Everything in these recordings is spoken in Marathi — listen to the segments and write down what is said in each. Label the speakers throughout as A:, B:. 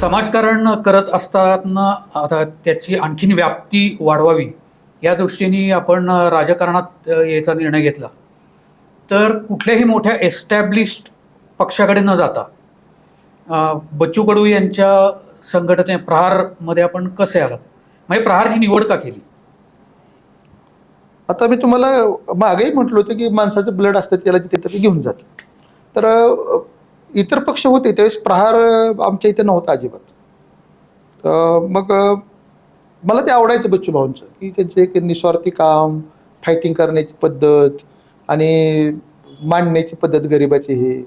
A: समाजकारण करत असताना आता त्याची आणखीन व्याप्ती वाढवावी या दृष्टीने आपण राजकारणात याचा यायचा निर्णय घेतला. तर कुठल्याही मोठ्या एस्टॅब्लिश्ड पक्षाकडे न जाता बच्चू कडू यांच्या संघटने प्रहारमध्ये आपण कसे आलात? म्हणजे प्रहारची निवड का केली?
B: आता मी तुम्हाला मागेही म्हटलं होतं की माणसाचं ब्लड असतं त्याला तिथे घेऊन जातं. तर इतर पक्ष होते त्यावेळेस प्रहार आमच्या इथे नव्हता अजिबात. मग मला ते आवडायचं बच्चू भाऊंचं की त्यांचं एक निस्वार्थी काम फायटिंग करण्याची पद्धत आणि मांडण्याची पद्धत गरिबाची हे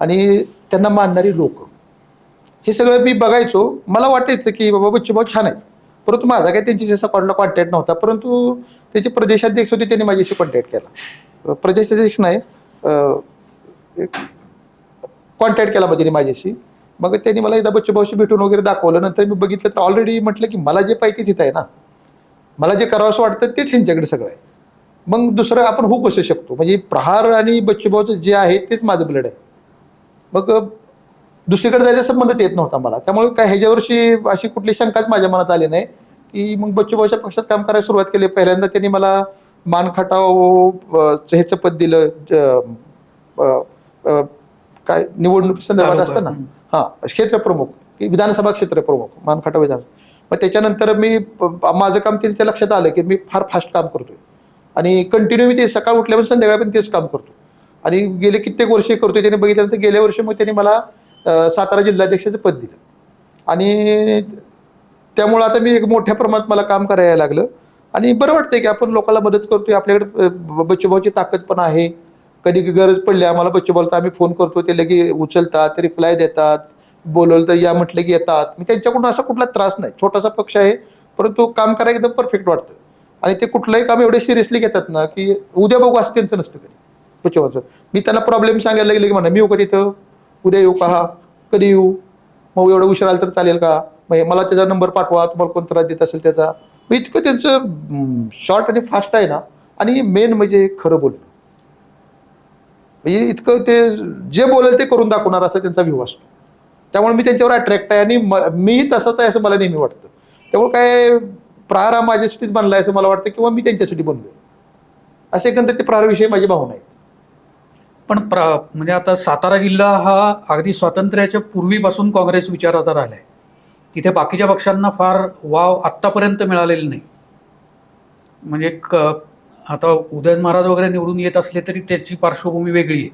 B: आणि त्यांना मानणारी लोक. हे सगळं मी बघायचो. मला वाटायचं की बाबा बच्चू भाऊ छान आहेत. परंतु माझा काही त्यांच्याशी असा कोणाला कॉन्टॅक्ट नव्हता. परंतु त्याचे प्रदेशाध्यक्ष होते त्यांनी माझ्याशी कॉन्टॅक्ट केला. प्रदेशाध्यक्ष नाही कॉन्टॅक्ट केला म्हणजे माझ्याशी. मग त्यांनी मला एकदा बच्चू भाऊशी भेटून वगैरे दाखवलं. नंतर मी बघितलं तर ऑलरेडी म्हटलं की मला जे पाहिजे तिथं आहे ना. मला जे करावंसं वाटतं तेच ह्यांच्याकडे सगळं आहे. मग दुसरं आपण होऊ कसं शकतो. म्हणजे प्रहार आणि बच्चूभाऊचं जे आहे तेच माझं ब्लड आहे. मग दुसरीकडे जायचा संबंधच येत नव्हता मला. त्यामुळे काय ह्याच्यावर्षी अशी कुठली शंकाच माझ्या मनात आली नाही. की मग बच्चूभाऊच्या पक्षात काम करायला सुरुवात केली. पहिल्यांदा त्यांनी मला मानखटाव ह्याचं पद दिलं ज- काय निवडणुकी संदर्भात असतं ना. हां क्षेत्रप्रमुख की विधानसभा क्षेत्रप्रमुख मानखटाव विधान. मग त्याच्यानंतर मी माझं काम त्यांच्या लक्षात आलं की मी फार फास्ट काम करतोय. आणि कंटिन्यू मी ते सकाळ उठल्यापासून संध्याकाळ पण तेच काम करतो. आणि गेले कित्येक वर्षे करतोय त्याने बघितल्यानंतर गेल्या वर्षी मग त्यांनी मला सातारा जिल्हाध्यक्षाचं पद दिलं. आणि त्यामुळं आता मी एक मोठ्या प्रमाणात मला काम करायला लागलं. आणि बरं वाटतंय की आपण लोकांना मदत करतोय आपल्याकडे अ, ब- बच्चूभाऊची ताकद पण आहे. कधी गरज पडली आम्हाला बच्चूभाऊला तर आम्ही फोन करतो ते लगे उचलतात रिप्लाय देतात बोलवलं तर या म्हटलं की येतात. मी त्यांच्याकडून असा कुठला त्रास नाही. छोटासा पक्ष आहे परंतु काम करायला एकदम परफेक्ट वाटतं. आणि ते कुठलंही काम एवढे सिरियसली घेतात ना की उद्या बघू असं त्यांचं नसतं कधी. बच्चूभाऊचं मी त्यांना प्रॉब्लेम सांगायला गेले की म्हणा मी येऊ का तिथं? उद्या येऊ का हा? कधी येऊ? मग एवढं उशीर आलं तर चालेल का? मग मला त्याचा नंबर पाठवा तुम्हाला कोण त्रास देत असेल त्याचा. मग इतकं त्यांचं शॉर्ट आणि फास्ट आहे ना. आणि मेन म्हणजे खरं बोलणं. म्हणजे इतकं ते जे बोलेल ते करून दाखवणार असा त्यांचा व्ह्यू असतो. त्यामुळे मी त्यांच्यावर अट्रॅक्ट आहे आणि मी मीही तसंच आहे असं मला नेहमी वाटतं. त्यामुळे काय प्रहार हा माझ्यासाठीच बनला आहे असं मला वाटतं किंवा मी त्यांच्यासाठी बनलो असे एकंदर ते प्रहारविषयी माझी भावना आहेत.
A: पण प्र म्हणजे आता सातारा जिल्हा हा अगदी स्वातंत्र्याच्या पूर्वीपासून काँग्रेस विचाराचा राहिला आहे तिथे बाकीच्या पक्षांना फार वाव आत्तापर्यंत मिळालेला नाही. म्हणजे क आता उदयन महाराज वगैरे निवडून येत असले तरी त्याची पार्श्वभूमी वेगळी आहे.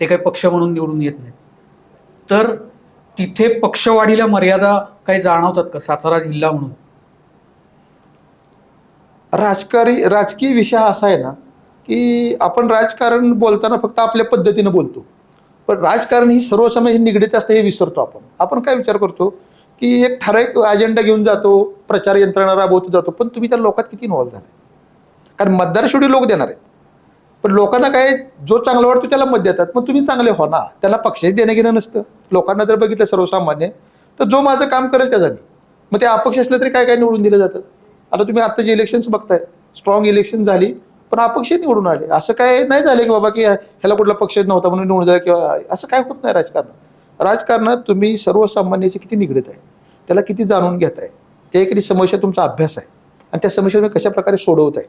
A: ते काही पक्ष म्हणून निवडून येत नाहीत. तर तिथे पक्षवाढीला मर्यादा काही जाणवतात का? सातारा जिल्हा म्हणून?
B: राजकारी राजकीय विषय हा असा आहे ना की आपण राजकारण बोलताना फक्त आपल्या पद्धतीनं बोलतो. पण राजकारण ही सर्वसामान्य निगडीत असतं हे विसरतो आपण. आपण काय विचार करतो? की एक ठराविक अजेंडा घेऊन जातो प्रचार यंत्रणा राबवतो जातो पण तुम्ही त्या लोकात किती इन्व्हॉल्व्ह झाला कारण मतदार शेवटी लोक देणार आहेत. पण लोकांना काय जो चांगला वाटतो त्याला मत देतात. मग तुम्ही चांगले हो ना. त्याला पक्षही देणं घेणं नसतं. लोकांना जर बघितलं सर्वसामान्य तर जो माझं काम करेल त्याचा मी मग ते अपक्ष असलं तरी काय काय निवडून दिलं जातं? आता तुम्ही आत्ता जे इलेक्शन्स बघताय स्ट्रॉंग इलेक्शन झाली पण अपक्ष निवडून आले. असं काय नाही झालं की बाबा की ह्याला कुठला पक्ष नव्हता म्हणून निवडून झाला किंवा असं काय होत नाही राजकारणात राजकारणात तुम्ही सर्वसामान्याशी किती निगडीत आहे त्याला किती जाणून घेत आहे त्या एक समस्या तुमचा अभ्यास आहे. आणि त्या समस्या तुम्ही कशाप्रकारे सोडवत आहे?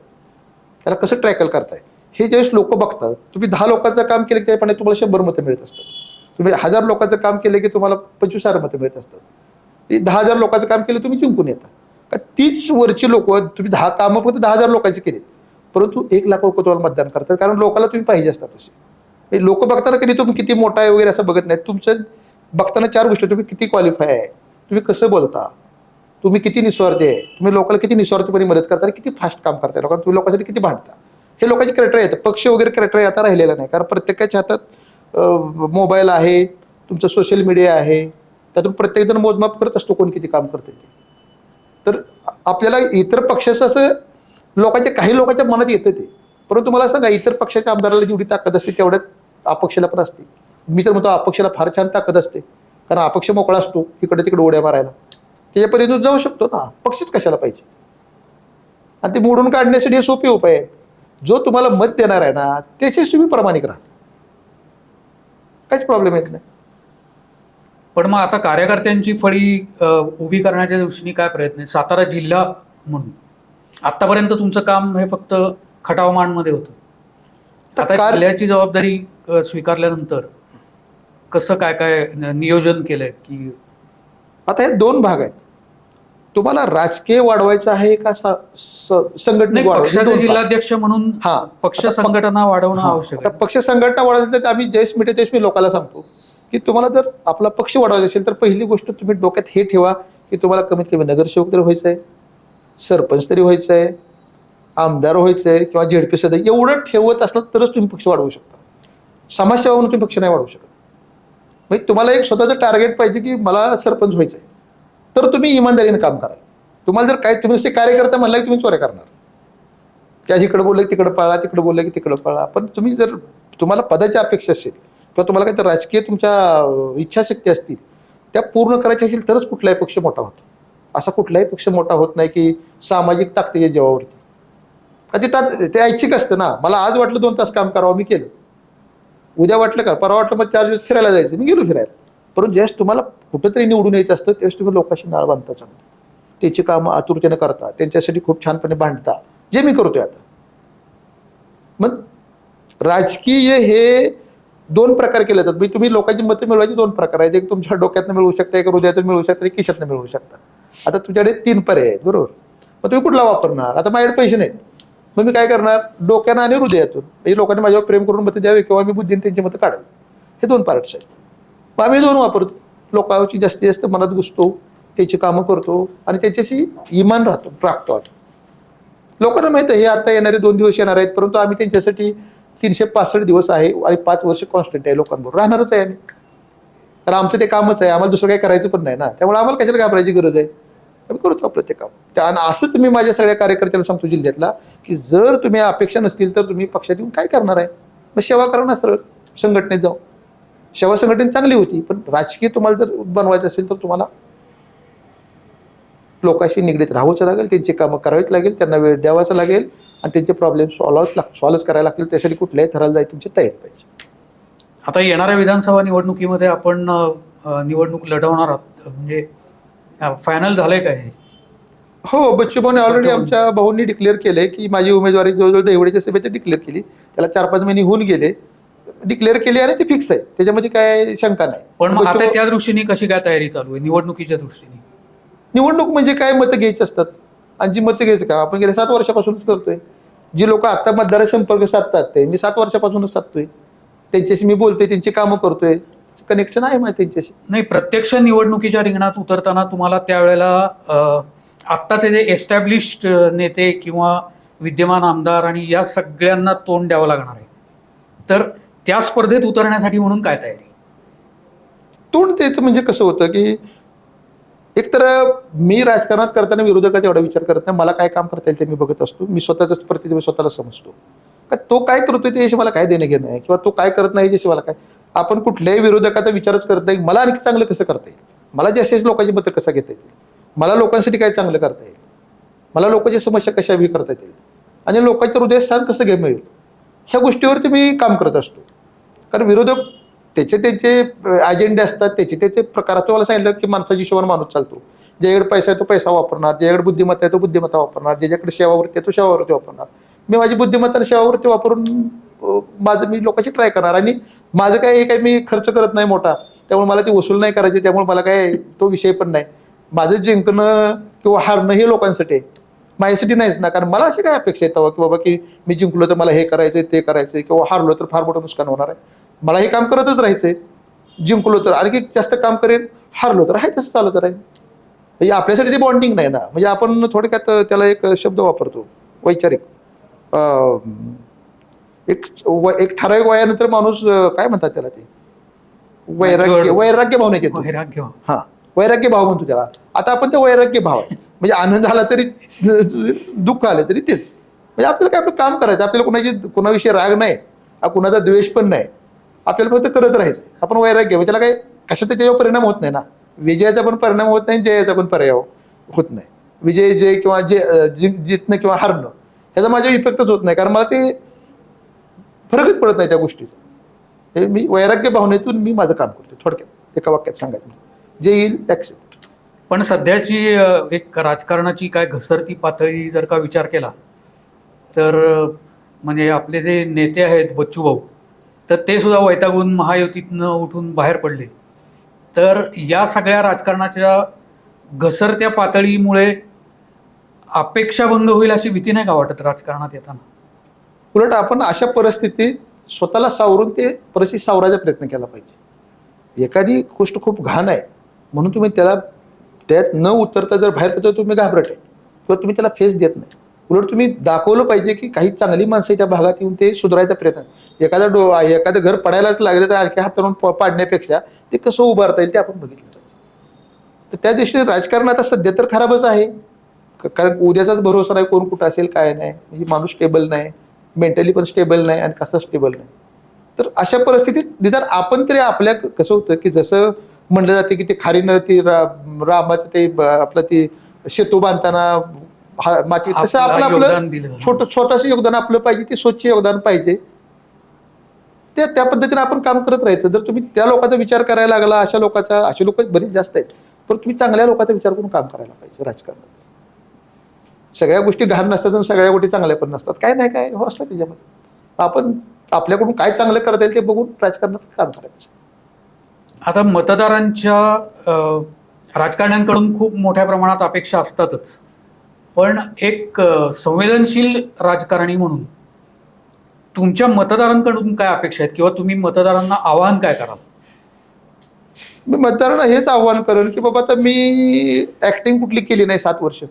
B: त्याला कसं ट्रॅकल करताय? हे ज्यावेळेस लोक बघतात तुम्ही दहा लोकांचं काम केलं की त्याप्रमाणे तुम्हाला शंभर मतं मिळत असतात. तुम्ही हजार लोकांचं काम केलं की तुम्हाला पंचवीस हजार मतं मिळत असतात. दहा हजार लोकांचं काम केलं तुम्ही जिंकून येता. का तीच वरची लोक तुम्ही दहा कामं फक्त दहा हजार लोकांची केलीत. परंतु एक लाख लोक तुम्हाला मतदान करतात कारण लोकांना तुम्ही पाहिजे असतात तसे. लोक बघताना कधी तुम्ही किती मोठा आहे वगैरे असं बघत नाही तुमचं बघताना चार गोष्टी तुम्ही किती क्वालिफाय आहे तुम्ही कसं बोलता तुम्ही किती निस्वार्थी आहे? तुम्ही लोकांना किती निस्वार्थीपणे मदत करता किती फास्ट काम करताय? लोकांना तुम्ही लोकांसाठी किती भांडता? हे लोकांचे क्रेटर येतं पक्ष वगैरे क्रेटर आता राहिलेला नाही. कारण प्रत्येकाच्या हातात मोबाईल आहे तुमचं सोशल मीडिया आहे. त्यातून प्रत्येकजण मोजमाप करत असतो कोण किती काम करते ते. तर आपल्याला इतर पक्षाचं असं लोकांच्या काही लोकांच्या मनात येतं ते. परंतु मला सांगा इतर पक्षाच्या आमदाराला जेवढी ताकद असते तेवढ्यात अपक्षाला पण असते. मी तर म्हणतो अपक्षाला फार छान ताकद असते. कारण अपक्ष मोकळा असतो इकडे तिकडे उड्या मारायला. त्याच्यापर्यंत जाऊ शकतो ना. पक्षच कशाला पाहिजे? आणि ते मोडून काढण्यासाठी हे सोपे उपाय आहेत. जो तुम्हाला मत देणार आहे ना त्याचेच तुम्ही प्रामाणिक राहा. काहीच प्रॉब्लेम येत नाही.
A: पण मग आता कार्यकर्त्यांची फळी उभी करण्याच्या दृष्टीने काय प्रयत्न आहे सातारा जिल्हा म्हणून. आतापर्यंत तुमचं काम हे फक्त खटावमानमध्ये होतं. आता जिल्ह्याची जबाबदारी स्वीकारल्यानंतर कसं काय काय नियोजन केलंय की
B: आता हे दोन भाग आहेत. तुम्हाला राजकीय वाढवायचं आहे का सा- स- संघटनिक
A: नाही
B: वाढवायचं.
A: जिल्हाध्यक्ष म्हणून
B: हा.
A: पक्ष
B: आता
A: संघटना वाढवणं. आवश्यक
B: आता
A: आहे
B: पक्ष संघटना वाढवायचं तर आम्ही जयेश मिटे त्यावेळेस मी लोकांना सांगतो की तुम्हाला जर आपला पक्ष वाढवायचा असेल तर पहिली गोष्ट तुम्ही डोक्यात हे ठेवा की तुम्हाला कमीत कमी नगरसेवक तरी व्हायचं आहे सरपंच तरी व्हायचं आहे आमदार व्हायचं आहे किंवा झेडपी सदस्य एवढं ठेवत असलं तरच तुम्ही पक्ष वाढवू शकता समाजसेवा म्हणून तुम्ही पक्ष नाही वाढवू शकत म्हणजे तुम्हाला एक स्वतःचं टार्गेट पाहिजे की मला सरपंच व्हायचं आहे तर तुम्ही इमानदारीने काम कराल. तुम्हाला जर काय तुम्ही नुसते कार्यकर्ता म्हणला की तुम्ही चोऱ्या करणार. त्या इकडे बोलले की तिकडे पळा तिकडे बोलले की तिकडे पळा. पण तुम्ही जर तुम्हाला पदाची अपेक्षा असेल किंवा तुम्हाला काही राजकीय तुमच्या इच्छाशक्ती असतील त्या पूर्ण करायच्या असेल तरच कुठलाही पक्ष मोठा होतो. असा कुठलाही पक्ष मोठा होत नाही की सामाजिक ताकदीच्या जेवावरती. ते तात- ते ऐच्छिक असतं ना. मला आज वाटलं दोन तास काम करावं मी केलं. उद्या वाटलं का? परवा वाटलं मग चार दिवस फिरायला जायचं मी गेलो फिरायला. परंतु ज्यावेळेस तुम्हाला कुठंतरी निवडून यायचं असतं त्यावेळेस तुम्ही लोकांशी नाळ बांधता चांगलं. त्याची कामं आतुरतेने करता त्यांच्यासाठी खूप छानपणे भांडता जे मी करतोय आता. मग राजकीय हे दोन प्रकार केले जातात. म्हणजे तुम्ही लोकांची मतं मिळवायचे दोन प्रकार आहेत. एक तुमच्या डोक्यातनं मिळवू शकता एक हृदयातून मिळवू शकता एक खिशातनं मिळवू शकता. आता तुमच्याकडे तीन पर्याय आहेत बरोबर? मग तुम्ही कुठला वापरणार? आता माझ्याकडे पैसे नाहीत. मग मी काय करणार? डोक्यानं आणि हृदयातून. म्हणजे लोकांनी माझ्यावर प्रेम करून मतं द्यावे किंवा मी बुद्धीने त्यांची मतं काढावी. हे दोन पार्ट्स आहेत. मग आम्ही दोन वापरतो. लोकांची जास्तीत जास्त मनात घुसतो त्याची कामं करतो आणि त्याच्याशी इमान राहतो राखतो आम्ही लोकांना माहीत आहे हे आता येणारे दोन दिवस येणार आहेत परंतु आम्ही त्यांच्यासाठी तीनशे पासष्ट दिवस आहे आणि पाच वर्ष कॉन्स्टंट आहे लोकांबरोबर. राहणारच आहे आम्ही. कारण आमचं ते कामच आहे आम्हाला दुसरं काही करायचं पण नाही ना. त्यामुळे आम्हाला कशाला घाबरायची गरज आहे? आम्ही करतो आपलं ते काम. त्या- आणि असंच मी माझ्या सगळ्या कार्यकर्त्याला सांगतो जिल्ह्यातला की जर तुम्ही अपेक्षा नसतील तर तुम्ही पक्षात येऊन काय करणार आहे? मग सेवा करा ना सरळ. संघटनेत जाऊ सेवा संघटना चांगली होती पण राजकीय तुम्हाला जर बनवायचं असेल तर तुम्हाला लोकांशी निगडीत राहावंच लागेल त्यांची कामं करावीच लागेल त्यांना वेळ द्यावाच लागेल आणि त्यांचे प्रॉब्लेम सॉल्वच लाग सॉल्वच करायला लागतील त्यासाठी कुठल्याही थराला जायची तुमची तयारी पाहिजे.
A: आता येणाऱ्या विधानसभा निवडणुकीमध्ये आपण अ, निवडणूक लढवणार आहोत. म्हणजे फायनल झालंय काय हे?
B: हो बच्चू भाऊने ऑलरेडी आमच्या भाऊंनी डिक्लेअर केले की माझी उमेदवारी जवळजवळ देवडीच्या सभेचे डिक्लेअर केली. त्याला चार पाच महिने होऊन गेले. डिक्लेअर केली आणि ती फिक्स आहे. त्याच्यामध्ये काय शंका नाही.
A: पण मग आता त्या दृष्टीने कशी काय तयारी चालू आहे? निवडणुकीच्या दृष्टीने.
B: निवडणूक म्हणजे काय मतं घ्यायची असतात? आणि जी मतं घ्यायचं का आपण गेल्या सात वर्षापासूनच करतोय. जी लोक आता मतदार संपर्क साधतात ते मी सात वर्षापासूनच साधतोय. त्यांच्याशी मी बोलतोय त्यांची कामं करतोय. कनेक्शन आहे माझं त्यांच्याशी.
A: नाही प्रत्यक्ष निवडणुकीच्या रिंगणात उतरताना तुम्हाला त्यावेळेला आत्ताचे जे एस्टॅब्लिश्ड नेते किंवा विद्यमान आमदार आणि या सगळ्यांना तोंड द्यावं लागणार आहे. तर त्या स्पर्धेत उतरण्यासाठी म्हणून काय तयारी?
B: तोंड त्याचं म्हणजे कसं होतं की एकतर मी राजकारणात करताना विरोधकाचा एवढा विचार करत नाही. मला काय काम करता येईल ते मी बघत असतो. मी स्वतःच प्रतिभा स्वतःला समजतो. का तो काय करतोय त्याच्याशी मला काय देणं घेणं आहे? किंवा तो काय करत नाही याच्याशी मला काय? आपण कुठल्याही विरोधकाचा विचारच करत नाही. मला आणखी चांगलं कसं करता येईल? मला जास्तीत जास्त लोकांची मतं कसं घेता येतील? मला लोकांसाठी काय चांगलं करता येईल? मला लोकांची समस्या कशा करता येतील? आणि लोकांचं हृदयस्थान कसं घे मिळेल? ह्या गोष्टीवरती मी काम करत असतो. कारण विरोधक त्याचे त्याचे अजेंडे असतात त्याचे त्याचे प्रकार तुम्हाला सांगितलं की माणसाची हिशोबाने माणूस चालतो. ज्याकडे पैसा आहे तो पैसा वापरणार ज्याकडे बुद्धिमत्ता आहे तो बुद्धिमत्ता वापरणार ज्याच्याकडे सेवावृत्ती आहे तो सेवावृत्ती वापरणार. मी माझी बुद्धिमत्ता आणि सेवावृत्ती वापरून माझं मी लोकांची ट्राय करणार. आणि माझं काय हे काही मी खर्च करत नाही मोठा. त्यामुळे मला ती वसूल नाही करायची. त्यामुळे मला काय तो विषय पण नाही. माझं जिंकणं किंवा हारणं हे लोकांसाठी आहे. माझ्यासाठी नाहीच ना. कारण मला अशी काय अपेक्षा येतं की बाबा की मी जिंकलो तर मला हे करायचं ते करायचं किंवा हारलो तर फार मोठं नुकसान होणार आहे. मला हे काम करतच राहायचंय. जिंकलो तर आणखी जास्त काम करेन हारलो तर आहे तसं चालत राहील. म्हणजे आपल्यासाठी ते बॉन्डिंग नाही ना. म्हणजे आपण थोडक्यात त्याला एक शब्द वापरतो वैचारिक. अं, एक व- एक ठराविक वयानंतर माणूस काय म्हणतात त्याला ते? वैराग्य वैराग्य भावनेत येतो.
A: वैराग्य
B: हा वैराग्य भाव म्हणतो त्याला. आता आपण ते वैराग्य भाव आहे. म्हणजे आनंद आला तरी दुःख आलं तरी तेच. म्हणजे आपल्याला काय आपलं काम करायचं. आपल्याला कोणाची कोणाविषयी राग नाही. कुणाचा द्वेष पण नाही. आपल्याला फक्त करत राहायचं. आपण वैराग्य म्हणजे त्याला काही कशा त्याच्यावर परिणाम होत नाही ना. विजयाचा पण परिणाम होत नाही जयाचा पण पर्याय होत नाही. विजय जय किंवा जे जि- जितणं किंवा हारणं ह्याचा माझ्या इफेक्टच होत नाही. कारण मला ते फरकच पडत नाही त्या गोष्टीचा. हे मी वैराग्य भावनेतून मी माझं काम करतो थोडक्यात एका वाक्यात सांगायचं जे येईल ॲक्सेप्ट
A: पण सध्याची एक राजकारणाची काय घसरती पातळी जर का विचार केला तर म्हणजे आपले जे नेते आहेत बच्चू भाऊ तर ते सुद्धा वैतागून महायुतीतनं उठून बाहेर पडले. तर या सगळ्या राजकारणाच्या घसरत्या पातळीमुळे अपेक्षाभंग होईल अशी भीती नाही का वाटत राजकारणात येताना?
B: उलट आपण अशा परिस्थितीत स्वतःला सावरून ते परिस्थिती सावरायचा प्रयत्न केला पाहिजे. एखादी गोष्ट खूप घाण आहे म्हणून तुम्ही त्याला त्यात न उतरता जर बाहेर पडतो तुम्ही घाबरट आहे. किंवा तुम्ही त्याला फेस देत नाही. उलट तुम्ही दाखवलं पाहिजे की काही चांगली माणसं त्या भागात येऊन ते सुधारायचा प्रयत्न. एखादा डो एखादं घर पडायलाच लागलं तर आणखी हात प- पाडण्यापेक्षा ते कसं उभारता येईल ते आपण बघितलं तर त्या दृष्टीने राजकारण आता सध्या तर खराबच आहे. क- कारण उद्याचाच भरोसा नाही कोण कुठं असेल काय नाही. म्हणजे माणूस स्टेबल नाही. मेंटली पण स्टेबल नाही आणि कसं स्टेबल नाही. तर अशा परिस्थितीत निदान आपण तरी आपल्या कसं होतं की जसं म्हणलं जाते की ते खारीनं ती रा रामाचं ते ब- आपलं ती शेतू बांधताना हा- माती तसं
A: आपलं
B: आपलं. छोटं छोटंसं योगदान आपलं पाहिजे ते स्वच्छ योगदान पाहिजे. त्या त्या पद्धतीने आपण काम करत राहायचं. जर तुम्ही त्या लोकांचा विचार करायला लागला अशा लोकांचा असे लोक बरीच जास्त आहेत. पण तुम्ही चांगल्या लोकांचा विचार करून काम करायला पाहिजे राजकारणात. सगळ्या गोष्टी घाण नसतात आणि सगळ्या गोष्टी चांगल्या पण नसतात. काय नाही काय हो असतात त्याच्यामध्ये. आपण आपल्याकडून काय चांगलं करता येईल ते बघून राजकारणात काम करायचं.
A: आता मतदारांच्या राजकारण्यांकडून खूप मोठ्या प्रमाणात अपेक्षा असतातच. पण एक संवेदनशील राजकारणी म्हणून तुमच्या मतदारांकडून काय अपेक्षा आहेत? किंवा तुम्ही मतदारांना आवाहन काय कराल?
B: मी मतदारांना हेच आव्हान करेन की बाबा आता मी ऍक्टिंग कुठली केली नाही सात वर्ष.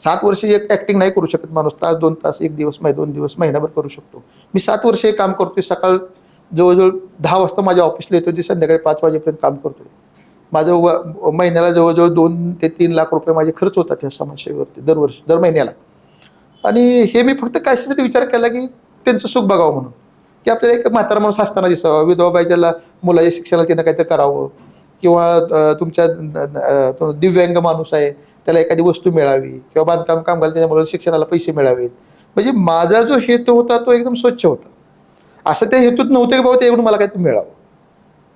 B: सात वर्ष एक ऍक्टिंग नाही करू शकत माणूस. तास दोन तास एक दिवस मै दोन दिवस महिनाभर करू शकतो. मी सात वर्ष हे काम करतोय. सकाळ जवळजवळ दहा वाजता माझ्या ऑफिसला येतो ते संध्याकाळी पाच वाजेपर्यंत काम करतोय. माझं व महिन्याला जवळजवळ दोन ते तीन लाख रुपये माझे खर्च होतात त्या समाजसेवेवरती दरवर्षी दर महिन्याला. आणि हे मी फक्त कशासाठी विचार केला की त्यांचं सुख बघावं म्हणून. की आपल्याला एक म्हातारा माणूस असताना दिसावं विधवाबाईच्याला मुलाच्या शिक्षणाला त्यांना काहीतरी करावं. किंवा तुमच्या दिव्यांग माणूस आहे त्याला एखादी वस्तू मिळावी. किंवा बांधकाम कामगार त्याच्या मुलाला शिक्षणाला पैसे मिळावेत. म्हणजे माझा जो हेतू होता तो एकदम स्वच्छ होता. असं त्या हेतूत नव्हतं की बाबा त्याकडून मला काहीतरी मिळावं.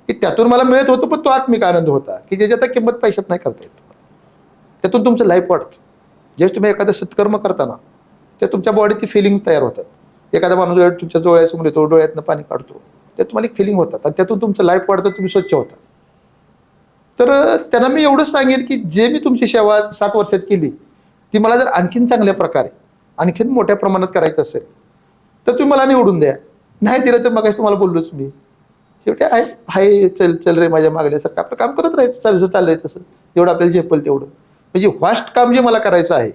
B: की त्यातून मला मिळत होतो पण तो आत्मिक आनंद होता की ज्याच्यात आता किंमत पैशात नाही करता येत. त्यातून तुमचं लाईफ वाढतं. ज्यावेळेस तुम्ही एखादं सत्कर्म करताना ते तुमच्या बॉडीची फिलिंग्स तयार होतात. एखादा माणूस तुमच्या डोळ्यासमोर येतो डोळ्यातनं पाणी काढतो ते तुम्हाला एक फिलिंग होतात आणि त्यातून तुमचं लाईफ वाढतं तुम्ही स्वच्छ होता. तर त्यांना मी एवढंच सांगेन की जे मी तुमची सेवा सात वर्षात केली ती मला जर आणखीन चांगल्या प्रकारे आणखीन मोठ्या प्रमाणात करायचं असेल तर तुम्ही मला निवडून द्या. नाही दिलं तर मग तुम्हाला बोललोच मी. शेवटी आहे हाय चल चल रे माझ्या मागल्यासारखं आपलं काम करत राहायचं चाल जसं चाललंय तसं. जेवढं आपल्याला झेपल तेवढं. म्हणजे व्हास्ट काम जे मला करायचं आहे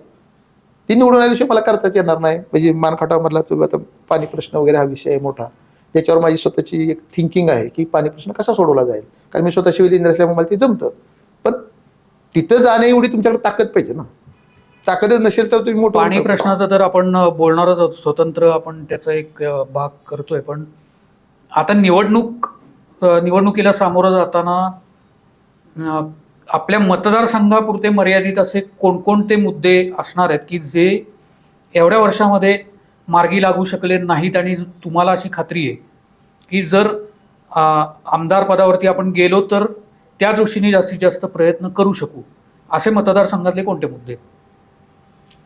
B: ती निवडून आल्याशिवाय मला करताच येणार नाही. म्हणजे मानखाटामधला तो आता पाणी प्रश्न वगैरे हा विषय आहे मोठा. याच्यावर माझी स्वतःची एक थिंकिंग आहे की पाणी प्रश्न कसा सोडवला जाईल? कारण मी स्वतः इंजिनियर असल्यामुळे मला ते जमतं. पण तिथं जाणे एवढी तुमच्याकडे ताकद पाहिजे ना. ताकदच नसेल तर तुम्ही मोठं
A: पाणी प्रश्नाचं तर आपण बोलणारच स्वतंत्र आपण त्याचा एक भाग करतोय. पण आता निवडणूक निवडणुकीला सामोरं जाताना आपल्या मतदारसंघापुरते मर्यादित असे कोणकोणते मुद्दे असणार आहेत की जे एवढ्या वर्षामध्ये मार्गी लागू शकले नाहीत आणि तुम्हाला अशी खात्री आहे? की जर आमदार पदावरती आपण गेलो तर त्या दृष्टीने जास्तीत जास्त प्रयत्न करू शकू. असे मतदारसंघातले कोणते मुद्दे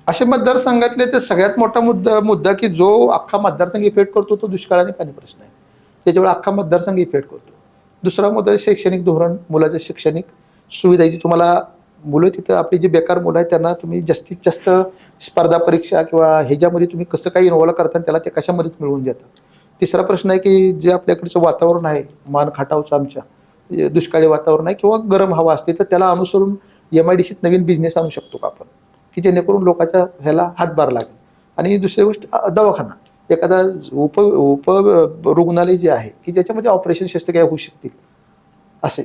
B: असे मतदारसंघातले ते सगळ्यात मोठा मुद्दा मुद्दा की जो अख्खा मतदारसंघ इफेक्ट करतो तो दुष्काळ आणि पाणी प्रश्न आहे. त्याच्यामुळे अख्खा मतदारसंघ इफेक्ट करतो. दुसरा मुद्दा आहे शैक्षणिक धोरण मुलाचं शैक्षणिक सुविधाची तुम्हाला मुलं तिथं आपली जी बेकार मुलं आहेत त्यांना तुम्ही जास्तीत जास्त स्पर्धा परीक्षा किंवा ह्याच्यामध्ये तुम्ही कसं काही इन्व्हॉल्व करता त्याला ते कशामध्ये मिळवून देतात तिसरा प्रश्न आहे की जे आपल्याकडचं वातावरण आहे मान खाटावचं आमच्या म्हणजे दुष्काळी वातावरण आहे किंवा गरम हवा असते तर त्याला अनुसरून एम आय डी सीत नवीन बिझनेस आणू शकतो का आपण? की जेणेकरून लोकांच्या ह्याला हातभार लागेल. आणि दुसरी गोष्ट दवाखाना. एखादा उप उप रुग्णालय जे आहे की ज्याच्यामध्ये ऑपरेशन शस्त्रक्रिया होऊ शकतील असे.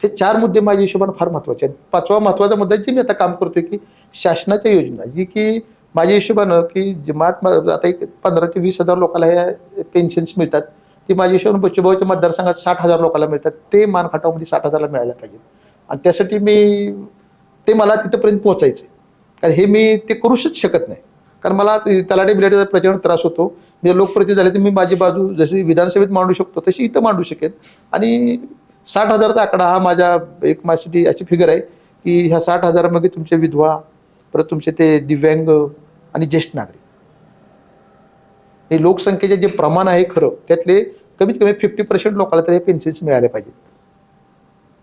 B: हे चार मुद्दे माझ्या हिशोबाने फार महत्त्वाचे आहेत. पाचवा महत्त्वाचा मुद्दा जे मी आता काम करतोय की शासनाच्या योजना जी की माझ्या हिशोबानं की जे आता एक पंधरा ते वीस हजार लोकांना ह्या पेन्शन्स मिळतात. ती माझ्या हिशोबाने बच्चूभाऊच्या मतदारसंघात साठ हजार लोकांना मिळतात. ते मानखटावमध्ये साठ हजारला मिळायला पाहिजे आणि त्यासाठी मी ते मला तिथंपर्यंत पोहोचायचं आहे. कारण हे मी ते करूच शकत नाही. कारण मला तलाठी बिलाटीचा प्रचंड त्रास होतो. म्हणजे लोकप्रतिनिधी झाले तर मी माझी बाजू जशी विधानसभेत मांडू शकतो तशी इथं मांडू शकेन. आणि साठ हजारचा आकडा हा माझ्या एक माझ्यासाठी अशी फिगर आहे की ह्या साठ हजारामध्ये तुमचे विधवा परत तुमचे ते दिव्यांग आणि ज्येष्ठ नागरिक. हे लोकसंख्येचे जे प्रमाण आहे खरं त्यातले कमीत कमी फिफ्टी पर्सेंट लोकांना तर हे पेन्शन्स मिळाले पाहिजेत.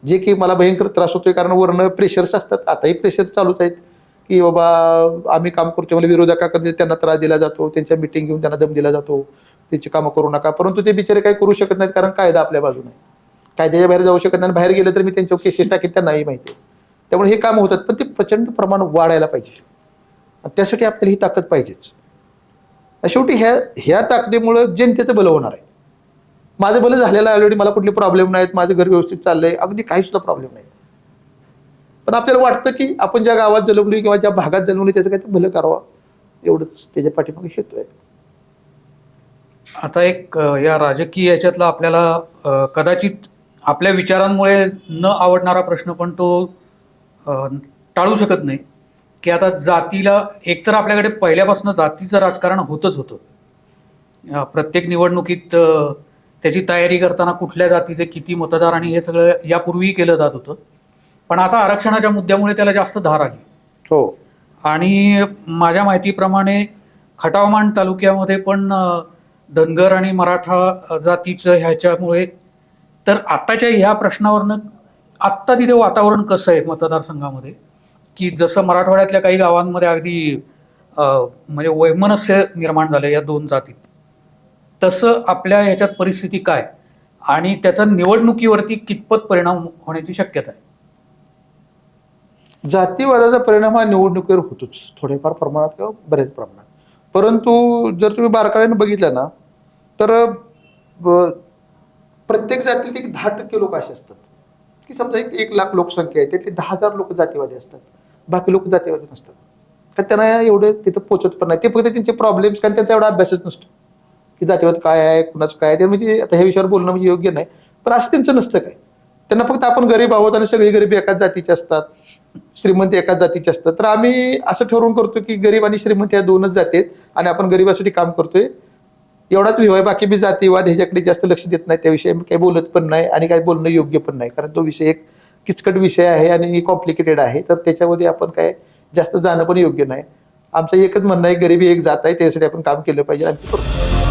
B: जे की मला भयंकर त्रास होतोय कारण वरनं प्रेशर्स असतात आताही प्रेशर्स चालूच आहेत. की बाबा आम्ही काम करतो मला विरोधकाकडे त्यांना त्रास दिला जातो त्यांच्या मिटिंग घेऊन त्यांना दम दिला जातो त्याची कामं करू नका. परंतु ते बिचारे काही करू शकत नाहीत कारण कायदा आपल्या बाजूने कायद्याच्या बाहेर जाऊ शकत नाही आणि बाहेर गेलं तर मी त्यांच्यावर केसेस टाकेन त्यांनाही माहिती आहे. त्यामुळे हे काम होतात पण ते प्रचंड प्रमाण वाढायला पाहिजे. त्यासाठी आपल्याला ही ताकद पाहिजेच. शेवटी ह्या ह्या ताकदीमुळं जनतेचं भलं होणार आहे. माझं भलं झालेलं आहे ऑलरेडी मला कुठले प्रॉब्लेम नाहीत माझं घर व्यवस्थित चाललंय अगदी काही सुद्धा प्रॉब्लेम नाही पण आपल्याला वाटतं की आपण ज्या गावात जन्मली किंवा ज्या भागात जन्मली त्याचं काहीतरी भलं करावा. एवढंच त्याच्या पाठीमागे हेतू आहे.
A: आता एक या राजकीय याच्यातला आपल्याला कदाचित आपल्या विचारांमुळे न आवडणारा प्रश्न पण तो टाळू शकत नाही. की आता जातीला एकतर आपल्याकडे पहिल्यापासून जातीचं राजकारण होतच होतं. प्रत्येक निवडणुकीत त्याची तयारी करताना कुठल्या जातीचे किती मतदार आणि हे सगळं यापूर्वीही केलं जात होतं. पण आता आरक्षणाच्या मुद्द्यामुळे त्याला जास्त धार आली.
B: हो.
A: आणि माझ्या माहितीप्रमाणे खटावमान तालुक्यामध्ये पण धनगर आणि मराठा जातीचं ह्याच्यामुळे तर आत्ताच्या ह्या प्रश्नावरनं आत्ता तिथे वातावरण कसं आहे मतदारसंघामध्ये? की जसं मराठवाड्यातल्या काही गावांमध्ये अगदी म्हणजे वैमनस्य निर्माण झालं या दोन जातीत तसं आपल्या ह्याच्यात परिस्थिती काय? आणि त्याचा निवडणुकीवरती कितपत परिणाम होण्याची शक्यता आहे?
B: जातीवादाचा परिणाम हा निवडणुकीवर होतोच थोडेफार प्रमाणात किंवा बऱ्याच प्रमाणात. परंतु जर तुम्ही बारकाव्यानं बघितलं ना तर ब- प्रत्येक जातीत एक दहा टक्के लोक असे असतात. की समजा एक एक लाख लोकसंख्या आहे त्यातले दहा हजार लोक जातीवादी असतात. बाकी लोक जातीवादी नसतात. तर त्यांना एवढं तिथं पोचत पण नाही. ते फक्त त्यांचे प्रॉब्लेम्स कारण त्यांचा एवढा अभ्यासच नसतो. की जातीवाद काय आहे कुणाचं काय आहे ते म्हणजे आता ह्या विषयावर बोलणं म्हणजे योग्य नाही. पण असं त्यांचं नसतं काय त्यांना फक्त आपण गरीब आहोत आणि सगळी गरीब एकाच जातीचे असतात. श्रीमंत एकाच जातीचे असतात. तर आम्ही असं ठरवून करतो की गरीब आणि श्रीमंत या दोनच जाती आहेत आणि आपण गरिबासाठी काम करतोय. एवढाच विवाह बाकी मी जातीवाद ह्याच्याकडे जास्त लक्ष देत नाही त्याविषयी मी काही बोलत पण नाही आणि काही बोलणं योग्य पण नाही. कारण तो विषय एक किचकट विषय आहे आणि कॉम्प्लिकेटेड आहे. तर त्याच्यामध्ये आपण काय जास्त जाणं पण योग्य नाही. आमचं एकच म्हणणं आहे गरिबी एक जात आहे त्यासाठी आपण काम केलं पाहिजे आणि करतो